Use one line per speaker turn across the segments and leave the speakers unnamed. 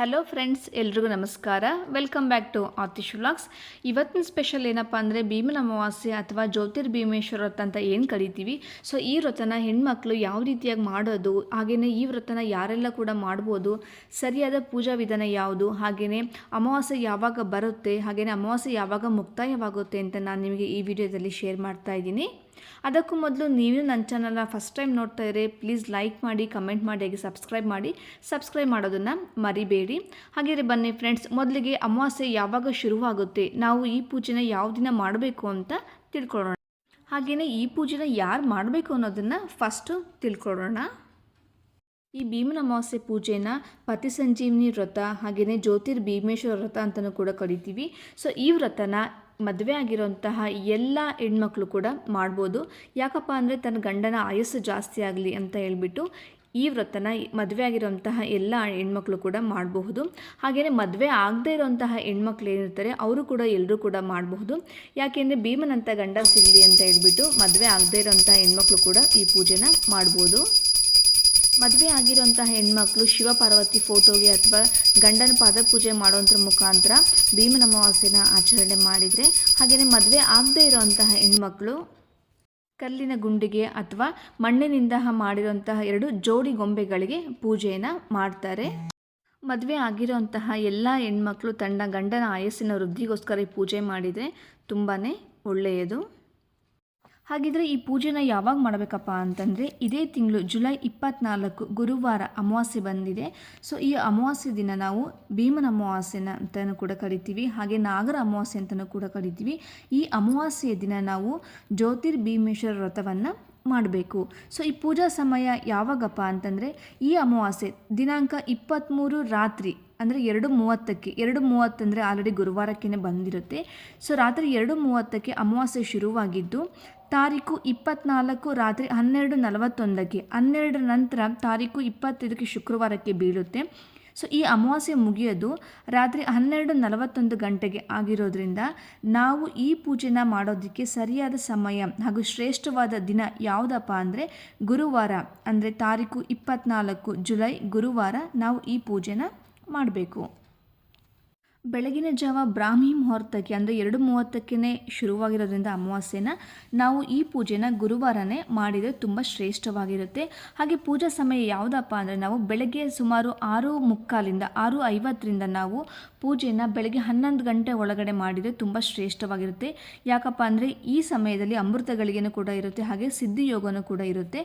Hello friends ಎಲ್ರಿಗೂ ನಮಸ್ಕಾರ. Welcome back to Atish vlogs ಇವತ್ತಿನ ಸ್ಪೆಷಲ್ ಏನಪ್ಪ ಅಂದರೆ ಭೀಮನ ಅಮಾವಾಸ್ಯೆ ಅಥವಾ ಜ್ಯೋತಿರ್ ಭೀಮೇಶ್ವರ ವ್ರತ ಅಂತ ಏನು ಕರಿತೀವಿ? ಸೊ ಈ ವ್ರತನ ಹೆಣ್ಮಕ್ಳು ಯಾವ ರೀತಿಯಾಗಿ ಮಾಡೋದು? ಹಾಗೆಯೇ ಈ ವ್ರತನ ಯಾರೆಲ್ಲ ಕೂಡ ಮಾಡ್ಬೋದು? ಸರಿಯಾದ ಪೂಜಾ ವಿಧಾನ ಯಾವುದು? ಹಾಗೆಯೇ ಅಮಾವಾಸ್ಯೆ ಯಾವಾಗ ಬರುತ್ತೆ? ಹಾಗೆಯೇ ಅಮಾವಾಸ್ಯೆ ಯಾವಾಗ ಮುಕ್ತಾಯವಾಗುತ್ತೆ ಅಂತ ನಾನು ನಿಮಗೆ ಈ ವಿಡಿಯೋದಲ್ಲಿ ಶೇರ್ ಮಾಡ್ತಾ ಇದ್ದೀನಿ. ಅದಕ್ಕೂ ಮೊದಲು ನೀವು ನನ್ನ ಚಾನಲ್ನ ಫಸ್ಟ್ ಟೈಮ್ ನೋಡ್ತಾ ಇದ್ರೆ ಪ್ಲೀಸ್ ಲೈಕ್ ಮಾಡಿ ಕಮೆಂಟ್ ಮಾಡಿ, ಹಾಗೆ ಸಬ್ಸ್ಕ್ರೈಬ್ ಮಾಡಿ. ಸಬ್ಸ್ಕ್ರೈಬ್ ಮಾಡೋದನ್ನು ಮರಿಬೇಡಿ. ಹಾಗೆ ಬನ್ನಿ ಫ್ರೆಂಡ್ಸ್ ಮೊದಲಿಗೆ ಅಮಾವಾಸ್ಯೆ ಯಾವಾಗ ಶುರುವಾಗುತ್ತೆ, ನಾವು ಈ ಪೂಜೆನ ಯಾವ ದಿನ ಮಾಡಬೇಕು ಅಂತ ತಿಳ್ಕೊಳ್ಳೋಣ. ಹಾಗೆಯೇ ಈ ಪೂಜೆನ ಯಾರು ಮಾಡಬೇಕು ಅನ್ನೋದನ್ನು ಫಸ್ಟು ತಿಳ್ಕೊಳ್ಳೋಣ. ಈ ಭೀಮನ ಅಮಾವಾಸ್ಯೆ ಪೂಜೆನ ಪತಿ ಸಂಜೀವಿನಿ ವ್ರತ ಹಾಗೆಯೇ ಜ್ಯೋತಿರ್ ಭೀಮೇಶ್ವರ ವ್ರತ ಅಂತಲೂ ಕೂಡ ಕರಿತೀವಿ. ಸೊ ಈ ವ್ರತನ ಮದುವೆ ಆಗಿರೋಂತಹ ಎಲ್ಲ ಹೆಣ್ಮಕ್ಳು ಕೂಡ ಮಾಡ್ಬೋದು. ಯಾಕಪ್ಪ ಅಂದರೆ ತನ್ನ ಗಂಡನ ಆಯಸ್ಸು ಜಾಸ್ತಿ ಆಗಲಿ ಅಂತ ಹೇಳ್ಬಿಟ್ಟು ಈ ವ್ರತನ ಮದುವೆ ಆಗಿರೋಂತಹ ಎಲ್ಲ ಹೆಣ್ಮಕ್ಳು ಕೂಡ ಮಾಡಬಹುದು. ಹಾಗೆಯೇ ಮದುವೆ ಆಗದೇ ಇರೋಂತಹ ಹೆಣ್ಮಕ್ಳು ಏನಿರ್ತಾರೆ ಅವರು ಕೂಡ ಎಲ್ಲರೂ ಕೂಡ ಮಾಡಬಹುದು. ಯಾಕೆಂದರೆ ಭೀಮನಂತ ಗಂಡ ಸಿಗಲಿ ಅಂತ ಹೇಳ್ಬಿಟ್ಟು ಮದುವೆ ಆಗದೇ ಇರೋಂತಹ ಹೆಣ್ಮಕ್ಳು ಕೂಡ ಈ ಪೂಜೆನ ಮಾಡ್ಬೋದು. ಮದುವೆ ಆಗಿರುವಂತಹ ಹೆಣ್ಮಕ್ಳು ಶಿವಪಾರ್ವತಿ ಫೋಟೋಗೆ ಅಥವಾ ಗಂಡನ ಪಾದ ಪೂಜೆ ಮಾಡುವಂಥ ಮುಖಾಂತರ ಭೀಮನ ಅಮಾವಾಸ್ಯನ ಆಚರಣೆ ಮಾಡಿದರೆ ಹಾಗೆಯೇ ಮದುವೆ ಆಗದೇ ಇರೋಂತಹ ಹೆಣ್ಮಕ್ಳು ಕಲ್ಲಿನ ಗುಂಡಿಗೆ ಅಥವಾ ಮಣ್ಣಿನಿಂದ ಮಾಡಿರೋಂತಹ ಎರಡು ಜೋಡಿ ಗೊಂಬೆಗಳಿಗೆ ಪೂಜೆಯನ್ನು ಮಾಡ್ತಾರೆ. ಮದುವೆ ಆಗಿರೋಂತಹ ಎಲ್ಲ ಹೆಣ್ಮಕ್ಳು ತನ್ನ ಗಂಡನ ಆಯಸ್ಸಿನ ವೃದ್ಧಿಗೋಸ್ಕರ ಪೂಜೆ ಮಾಡಿದರೆ ತುಂಬಾ ಒಳ್ಳೆಯದು. ಹಾಗಿದ್ರೆ ಈ ಪೂಜೆನ ಯಾವಾಗ ಮಾಡಬೇಕಪ್ಪ ಅಂತಂದರೆ ಇದೇ ತಿಂಗಳು ಜುಲೈ ಇಪ್ಪತ್ನಾಲ್ಕು ಗುರುವಾರ ಅಮಾವಾಸ್ಯೆ ಬಂದಿದೆ. ಸೊ ಈ ಅಮಾವಾಸ್ಯೆ ದಿನ ನಾವು ಭೀಮನ ಅಮಾವಾಸ್ಯೆನ ಅಂತಲೂ ಕೂಡ ಕರಿತೀವಿ, ಹಾಗೆ ನಾಗರ ಅಮಾವಾಸ್ಯೆ ಅಂತಲೂ ಕೂಡ ಕರಿತೀವಿ. ಈ ಅಮಾವಾಸ್ಯೆಯ ದಿನ ನಾವು ಜ್ಯೋತಿರ್ಭೀಮೇಶ್ವರ ವ್ರತವನ್ನು ಮಾಡಬೇಕು. ಸೊ ಈ ಪೂಜಾ ಸಮಯ ಯಾವಾಗಪ್ಪ ಅಂತಂದರೆ ಈ ಅಮಾವಾಸ್ಯೆ ದಿನಾಂಕ ಇಪ್ಪತ್ತ್ಮೂರು ರಾತ್ರಿ. ಅಂದರೆ ಎರಡು ಮೂವತ್ತಕ್ಕೆ, ಎರಡು ಮೂವತ್ತಂದರೆ ಆಲ್ರೆಡಿ ಗುರುವಾರಕ್ಕೇ ಬಂದಿರುತ್ತೆ. ಸೊ ರಾತ್ರಿ ಎರಡು ಮೂವತ್ತಕ್ಕೆ ಅಮಾವಾಸ್ಯೆ ಶುರುವಾಗಿದ್ದು, ತಾರೀಕು ಇಪ್ಪತ್ನಾಲ್ಕು, ರಾತ್ರಿ ಹನ್ನೆರಡು ನಲವತ್ತೊಂದಕ್ಕೆ ಹನ್ನೆರಡರ ನಂತರ ತಾರೀಕು ಇಪ್ಪತ್ತೈದಕ್ಕೆ ಶುಕ್ರವಾರಕ್ಕೆ ಬೀಳುತ್ತೆ. ಸೊ ಈ ಅಮಾವಾಸ್ಯೆ ಮುಗಿಯೋದು ರಾತ್ರಿ ಹನ್ನೆರಡು ನಲವತ್ತೊಂದು ಗಂಟೆಗೆ ಆಗಿರೋದ್ರಿಂದ ನಾವು ಈ ಪೂಜೆನ ಮಾಡೋದಕ್ಕೆ ಸರಿಯಾದ ಸಮಯ ಹಾಗೂ ಶ್ರೇಷ್ಠವಾದ ದಿನ ಯಾವುದಪ್ಪ ಅಂದರೆ ಗುರುವಾರ, ಅಂದರೆ ತಾರೀಕು ಇಪ್ಪತ್ನಾಲ್ಕು, ಜುಲೈ ಗುರುವಾರ ನಾವು ಈ ಪೂಜೆನ ಮಾಡಬೇಕು. ಬೆಳಗಿನ ಜಾವ ಬ್ರಾಹ್ಮಿ ಮುಹೂರ್ತಕ್ಕೆ ಅಂದರೆ ಎರಡು ಮೂವತ್ತಕ್ಕೇ ಶುರುವಾಗಿರೋದ್ರಿಂದ ಅಮಾವಾಸ್ಯೆನ ನಾವು ಈ ಪೂಜೆನ ಗುರುವಾರನೇ ಮಾಡಿದರೆ ತುಂಬ ಶ್ರೇಷ್ಠವಾಗಿರುತ್ತೆ. ಹಾಗೆ ಪೂಜಾ ಸಮಯ ಯಾವುದಪ್ಪ ಅಂದರೆ ನಾವು ಬೆಳಗ್ಗೆ ಸುಮಾರು ಆರು ಮುಕ್ಕಾಲಿಂದ ಆರು ಐವತ್ತರಿಂದ ನಾವು ಪೂಜೆನ ಬೆಳಗ್ಗೆ ಹನ್ನೊಂದು ಗಂಟೆ ಒಳಗಡೆ ಮಾಡಿದರೆ ತುಂಬ ಶ್ರೇಷ್ಠವಾಗಿರುತ್ತೆ. ಯಾಕಪ್ಪ ಅಂದರೆ ಈ ಸಮಯದಲ್ಲಿ ಅಮೃತಗಳಿಗೆನೂ ಕೂಡ ಇರುತ್ತೆ, ಹಾಗೆ ಸಿದ್ಧಿಯೋಗನೂ ಕೂಡ ಇರುತ್ತೆ.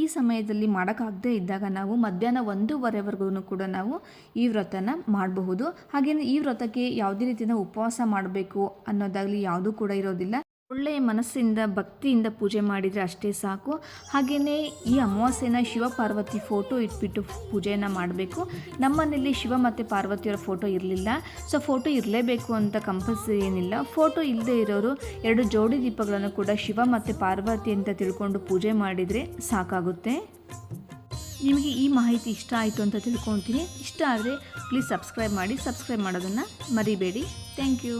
ಈ ಸಮಯದಲ್ಲಿ ಮಾಡೋಕ್ಕಾಗದೇ ಇದ್ದಾಗ ನಾವು ಮಧ್ಯಾಹ್ನ ಒಂದೂವರೆವರೆಗೂ ಕೂಡ ನಾವು ಈ ವ್ರತನ ಮಾಡಬಹುದು. ಹಾಗೆಯೇ ಈ ವ್ರತಕ್ಕೆ ಯಾವುದೇ ರೀತಿಯ ಉಪವಾಸ ಮಾಡಬೇಕು ಅನ್ನೋದಾಗಲಿ ಯಾವುದೂ ಕೂಡ ಇರೋದಿಲ್ಲ. ಒಳ್ಳೆಯ ಮನಸ್ಸಿಂದ, ಭಕ್ತಿಯಿಂದ ಪೂಜೆ ಮಾಡಿದರೆ ಅಷ್ಟೇ ಸಾಕು. ಹಾಗೆಯೇ ಈ ಅಮಾವಾಸ್ಯೆನ ಶಿವ ಪಾರ್ವತಿ ಫೋಟೋ ಇಟ್ಬಿಟ್ಟು ಪೂಜೆಯನ್ನು ಮಾಡಬೇಕು. ನಮ್ಮನೇಲಿ ಶಿವ ಮತ್ತು ಪಾರ್ವತಿಯವರ ಫೋಟೋ ಇರಲಿಲ್ಲ. ಸೊ ಫೋಟೋ ಇರಲೇಬೇಕು ಅಂತ ಕಂಪಲ್ಸರಿ ಏನಿಲ್ಲ. ಫೋಟೋ ಇಲ್ಲದೆ ಇರೋರು ಎರಡು ಜೋಡಿ ದೀಪಗಳನ್ನು ಕೂಡ ಶಿವ ಮತ್ತು ಪಾರ್ವತಿ ಅಂತ ತಿಳ್ಕೊಂಡು ಪೂಜೆ ಮಾಡಿದರೆ ಸಾಕಾಗುತ್ತೆ. ನಿಮಗೆ ಈ ಮಾಹಿತಿ ಇಷ್ಟ ಆಯಿತು ಅಂತ ತಿಳ್ಕೊತೀನಿ ಇಷ್ಟ ಆದರೆ ಪ್ಲೀಸ್ ಸಬ್ಸ್ಕ್ರೈಬ್ ಮಾಡಿ. ಸಬ್ಸ್ಕ್ರೈಬ್ ಮಾಡೋದನ್ನು ಮರಿಬೇಡಿ. Thank you